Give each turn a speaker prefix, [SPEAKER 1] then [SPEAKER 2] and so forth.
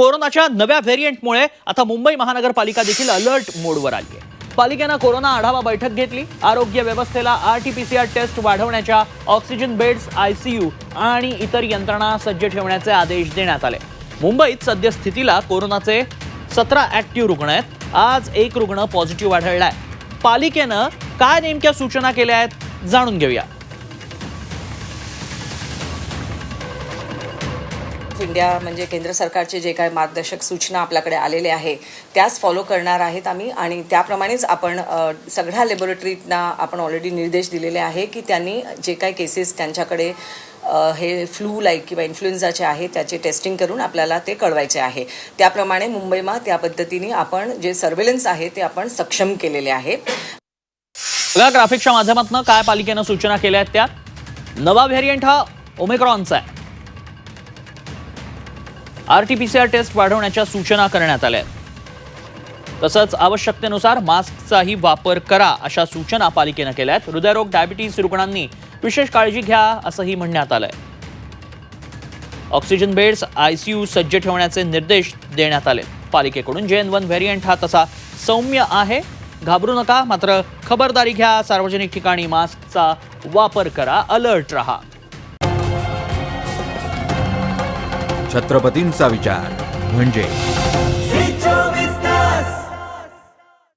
[SPEAKER 1] कोरोनाच्या नव्या व्हेरियंटमुळे आता मुंबई महानगरपालिका देखील अलर्ट मोडवर आली आहे. पालिकेनं कोरोना आढावा बैठक घेतली. आरोग्य व्यवस्थेला आरटीपीसीआर टेस्ट वाढवण्याच्या ऑक्सिजन बेड्स आयसीयू आणि इतर यंत्रणा सज्ज ठेवण्याचे आदेश देण्यात आले. मुंबईत सद्यस्थितीला कोरोनाचे सतरा ऍक्टिव्ह रुग्ण आहेत. आज एक रुग्ण पॉझिटिव्ह आढळलाय. पालिकेनं काय नेमक्या सूचना केल्या आहेत जाणून घेऊया.
[SPEAKER 2] इंडिया म्हणजे केंद्र सरकारचे जे काही मार्गदर्शक सूचना आपल्याकडे आलेले आहे त्याच फॉलो करणार आहेत आम्ही. आणि त्याप्रमाणेच आपण सगळ्या लॅबोरेटरीजना आपण ऑलरेडी निर्देश दिलेले आहे की त्यांनी जे काही केसेस त्यांच्याकडे हे फ्लू लाईक किंवा इन्फ्लुएन्झाचे आहे त्याचे टेस्टिंग करून आपल्याला ते कळवायचे आहे. त्याप्रमाणे मुंबईमा त्या पद्धतीने आपण जे सर्वेलन्स आहे ते आपण सक्षम केलेले आहे.
[SPEAKER 1] बघा ग्राफिक्सच्या माध्यमातून काय पालिकेनं सूचना केल्या आहेत त्या नवा व्हेरियंट हा ओमिक्रॉनचा आहे. आरटीपीसीआर टेस्ट वाढवण्याच्या सूचना करण्यात आल्या आहेत. तसंच आवश्यकतेनुसार मास्कचाही वापर करा अशा सूचना पालिकेनं केल्या आहेत. हृदयरोग डायबिटीज रुग्णांनी विशेष काळजी घ्या असंही म्हणण्यात आलंय. ऑक्सिजन बेड्स आयसीयू सज्ज ठेवण्याचे निर्देश देण्यात आले. पालिकेकडून जे एन वन व्हेरियंट हा तसा सौम्य आहे घाबरू नका. मात्र खबरदारी घ्या. सार्वजनिक ठिकाणी मास्कचा वापर करा. अलर्ट रहा.
[SPEAKER 3] छत्रपतींचा विचार. म्हणजे